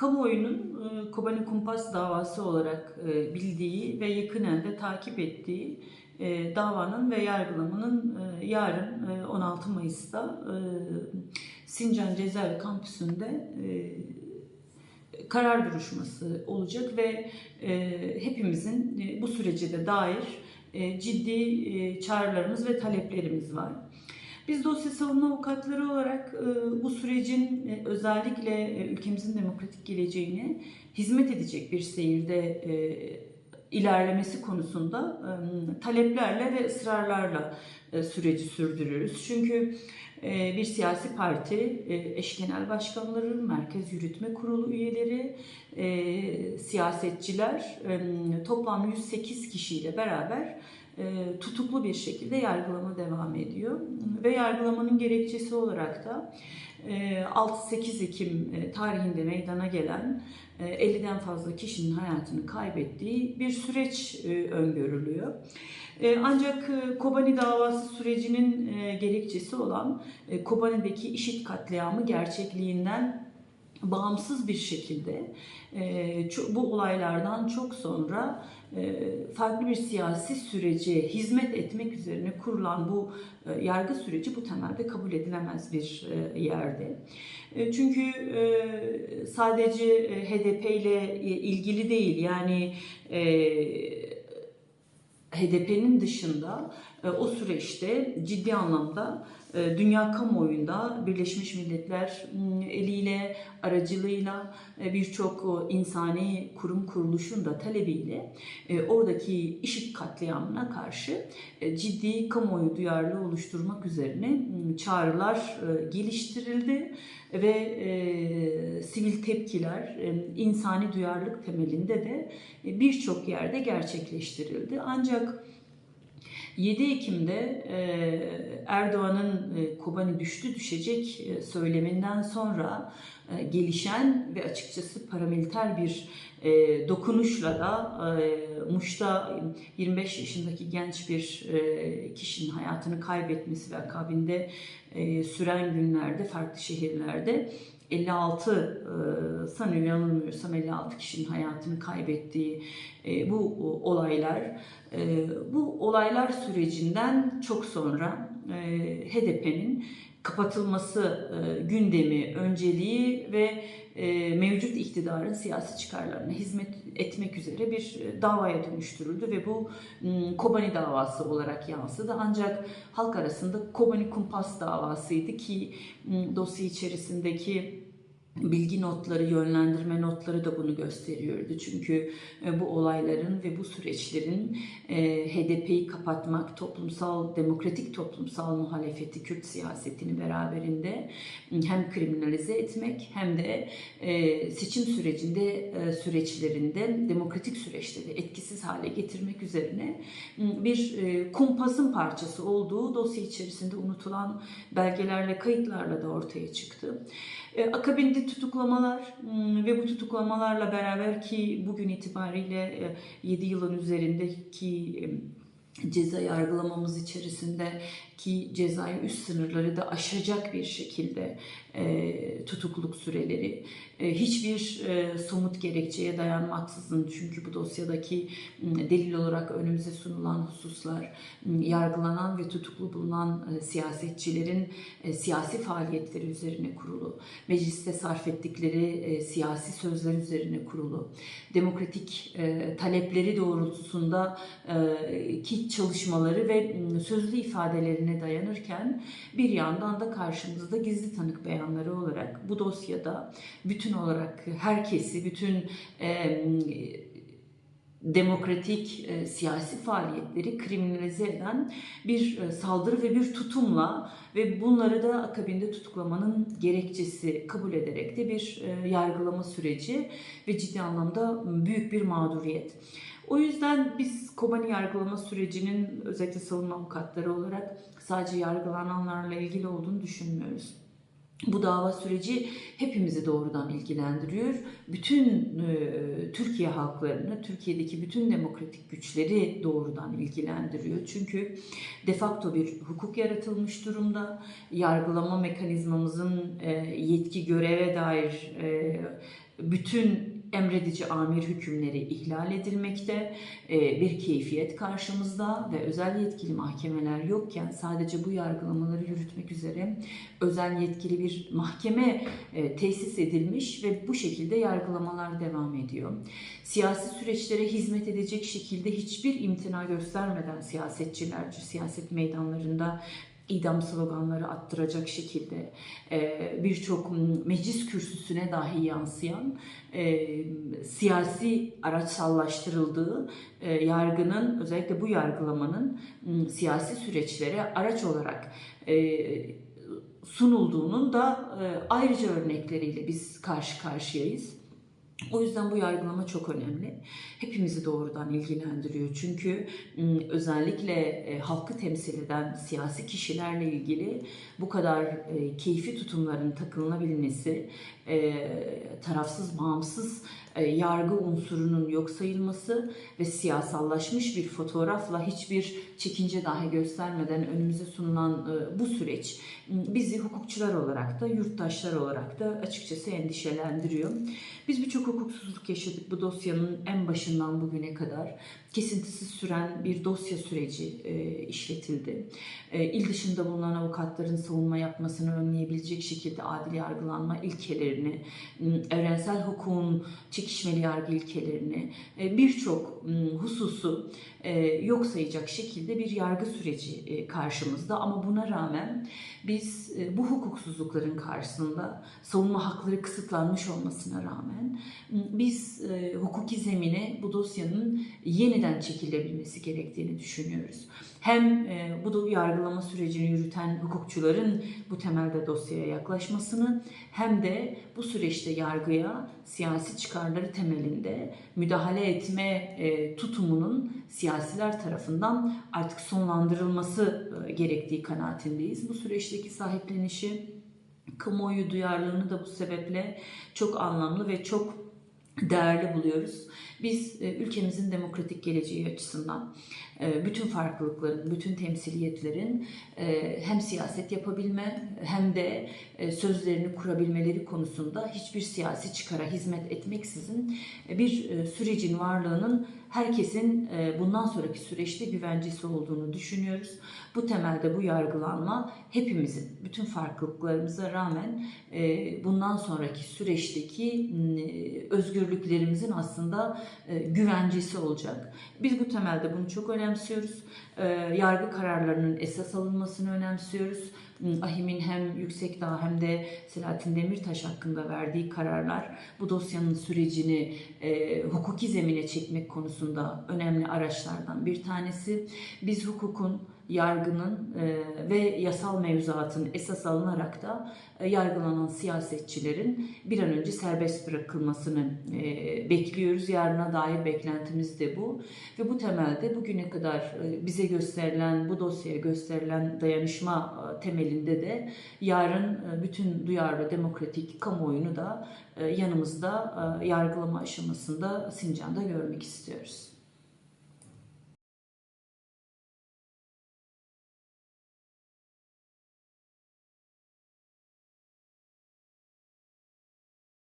kamuoyunun e, Kobani Kumpas davası olarak e, bildiği ve yakinen de takip ettiği e, davanın ve yargılamanın yarın e, 16 Mayıs'ta e, Sincan Cezaevi Kampüsü'nde karar duruşması olacak ve hepimizin bu sürece de dair ciddi çağrılarımız ve taleplerimiz var. Biz dosya savunma avukatları olarak e, bu sürecin e, özellikle e, ülkemizin demokratik geleceğine hizmet edecek bir seyirde ilerlemesi konusunda taleplerle ve ısrarlarla e, süreci sürdürürüz. Çünkü e, bir siyasi parti, e, eş genel başkanları, merkez yürütme kurulu üyeleri, e, siyasetçiler toplam 108 kişiyle beraber tutuklu bir şekilde yargılama devam ediyor. Ve yargılamanın gerekçesi olarak da 6-8 Ekim e, tarihinde meydana gelen e, 50'den fazla kişinin hayatını kaybettiği bir süreç e, öngörülüyor. E, Ancak e, Kobani davası sürecinin e, gerekçesi olan e, Kobani'deki işit katliamı gerçekliğinden bağımsız bir şekilde e, bu olaylardan çok sonra e, farklı bir siyasi sürece hizmet etmek üzerine kurulan bu e, yargı süreci bu temelde kabul edilemez bir yerde. Çünkü sadece HDP ile ilgili değil yani HDP'nin dışında o süreçte ciddi anlamda e, dünya kamuoyunda Birleşmiş Milletler m, eliyle, aracılığıyla e, birçok insani kurum kuruluşun da talebiyle e, oradaki işit katliamına karşı e, ciddi kamuoyu duyarlılığı oluşturmak üzerine m, çağrılar e, geliştirildi ve e, sivil tepkiler e, insani duyarlılık temelinde de e, birçok yerde gerçekleştirildi. Ancak 7 Ekim'de e, Erdoğan'ın e, Kobani düştü düşecek e, söyleminden sonra gelişen ve açıkçası paramiliter bir dokunuşla da Muş'ta 25 yaşındaki genç bir kişinin hayatını kaybetmesi ve akabinde e, süren günlerde farklı şehirlerde 56 e, sanıyorum yanılmıyorsam 56 kişinin hayatını kaybettiği e, bu olaylar. Bu olaylar sürecinden çok sonra HDP'nin kapatılması e, gündemi, önceliği ve e, mevcut iktidarın siyasi çıkarlarına hizmet etmek üzere bir e, davaya dönüştürüldü ve bu Kobani davası olarak yansıdı. Ancak halk arasında Kobani Kumpas davasıydı ki m, dosya içerisindeki bilgi notları, yönlendirme notları da bunu gösteriyordu. Çünkü e, bu olayların ve bu süreçlerin e, HDP'yi kapatmak, toplumsal, demokratik toplumsal muhalefeti, Kürt siyasetini beraberinde hem kriminalize etmek hem de e, seçim sürecinde süreçlerinde demokratik süreçte de etkisiz hale getirmek üzerine bir kumpasın parçası olduğu dosya içerisinde unutulan belgelerle, kayıtlarla da ortaya çıktı. E, akabinde tutuklamalar m, ve bu tutuklamalarla beraber ki bugün itibariyle e, 7 yılın üzerindeki ceza yargılamamız içerisinde ki cezai üst sınırları da aşacak bir şekilde e, tutukluluk süreleri e, hiçbir e, somut gerekçeye dayanmaksızın çünkü bu dosyadaki m, delil olarak önümüze sunulan hususlar m, yargılanan ve tutuklu bulunan e, siyasetçilerin e, siyasi faaliyetleri üzerine kurulu, mecliste sarf ettikleri e, siyasi sözler üzerine kurulu, demokratik e, talepleri doğrultusunda e, ki çalışmaları ve m, sözlü ifadelerine dayanırken bir yandan da karşımızda gizli tanık beyanları olarak bu dosyada bütün olarak herkesi, bütün e, demokratik e, siyasi faaliyetleri kriminalize eden bir e, saldırı ve bir tutumla ve bunları da akabinde tutuklamanın gerekçesi kabul ederek de bir e, yargılama süreci ve ciddi anlamda büyük bir mağduriyet. O yüzden biz Kobani yargılama sürecinin özellikle savunma avukatları olarak sadece yargılananlarla ilgili olduğunu düşünmüyoruz. Bu dava süreci hepimizi doğrudan ilgilendiriyor. Bütün e, Türkiye halklarını, Türkiye'deki bütün demokratik güçleri doğrudan ilgilendiriyor. Çünkü de facto bir hukuk yaratılmış durumda. Yargılama mekanizmamızın e, yetki göreve dair e, bütün emredici amir hükümleri ihlal edilmekte, e, bir keyfiyet karşımızda ve özel yetkili mahkemeler yokken sadece bu yargılamaları yürütmek üzere özel yetkili bir mahkeme e, tesis edilmiş ve bu şekilde yargılamalar devam ediyor. Siyasi süreçlere hizmet edecek şekilde hiçbir imtina göstermeden siyasetçiler siyaset meydanlarında idam sloganları attıracak şekilde e, birçok meclis kürsüsüne dahi yansıyan e, siyasi araçsallaştırıldığı e, yargının özellikle bu yargılamanın siyasi süreçlere araç olarak sunulduğunun da ayrıca örnekleriyle biz karşı karşıyayız. O yüzden bu yargılama çok önemli. Hepimizi doğrudan ilgilendiriyor. Çünkü özellikle e, halkı temsil eden siyasi kişilerle ilgili bu kadar e, keyfi tutumların takılınabilmesi, e, tarafsız, bağımsız yargı unsurunun yok sayılması ve siyasallaşmış bir fotoğrafla hiçbir çekince dahi göstermeden önümüze sunulan bu süreç bizi hukukçular olarak da yurttaşlar olarak da açıkçası endişelendiriyor. Biz birçok hukuksuzluk yaşadık bu dosyanın en başından bugüne kadar. Kesintisiz süren bir dosya süreci e, işletildi. E, il dışında bulunan avukatların savunma yapmasını önleyebilecek şekilde adil yargılanma ilkelerini, evrensel hukukun çekişmeli yargı ilkelerini, e, birçok hususu e, yok sayacak şekilde bir yargı süreci e, karşımızda. Ama buna rağmen biz e, bu hukuksuzlukların karşısında savunma hakları kısıtlanmış olmasına rağmen m, biz e, hukuki zemine bu dosyanın yeniden çekilebilmesi gerektiğini düşünüyoruz. Hem e, bu da yargılama sürecini yürüten hukukçuların bu temelde dosyaya yaklaşmasını hem de bu süreçte yargıya siyasi çıkarları temelinde müdahale etme e, tutumunun siyasiler tarafından artık sonlandırılması e, gerektiği kanaatindeyiz. Bu süreçteki sahiplenişi, kamuoyu duyarlılığını da bu sebeple çok anlamlı ve çok değerli buluyoruz. Biz e, ülkemizin demokratik geleceği açısından bütün farklılıkların, bütün temsiliyetlerin e, hem siyaset yapabilme hem de e, sözlerini kurabilmeleri konusunda hiçbir siyasi çıkara hizmet etmeksizin e, bir e, sürecin varlığının herkesin e, bundan sonraki süreçte güvencesi olduğunu düşünüyoruz. Bu temelde bu yargılanma hepimizin bütün farklılıklarımıza rağmen e, bundan sonraki süreçteki e, özgürlüklerimizin aslında e, güvencesi olacak. Biz bu temelde bunu çok önemsiyoruz. E, yargı kararlarının esas alınmasını önemsiyoruz. Ahim'in hem Yüksekdağ hem de Selahattin Demirtaş hakkında verdiği kararlar bu dosyanın sürecini e, hukuki zemine çekmek konusunda önemli araçlardan bir tanesi. Biz hukukun yargının e, ve yasal mevzuatın esas alınarak da e, yargılanan siyasetçilerin bir an önce serbest bırakılmasını e, bekliyoruz. Yarına dair beklentimiz de bu. Ve bu temelde bugüne kadar bize gösterilen, bu dosyaya gösterilen dayanışma temelinde de yarın bütün duyarlı demokratik kamuoyunu da yanımızda yargılama aşamasında Sincan'da görmek istiyoruz.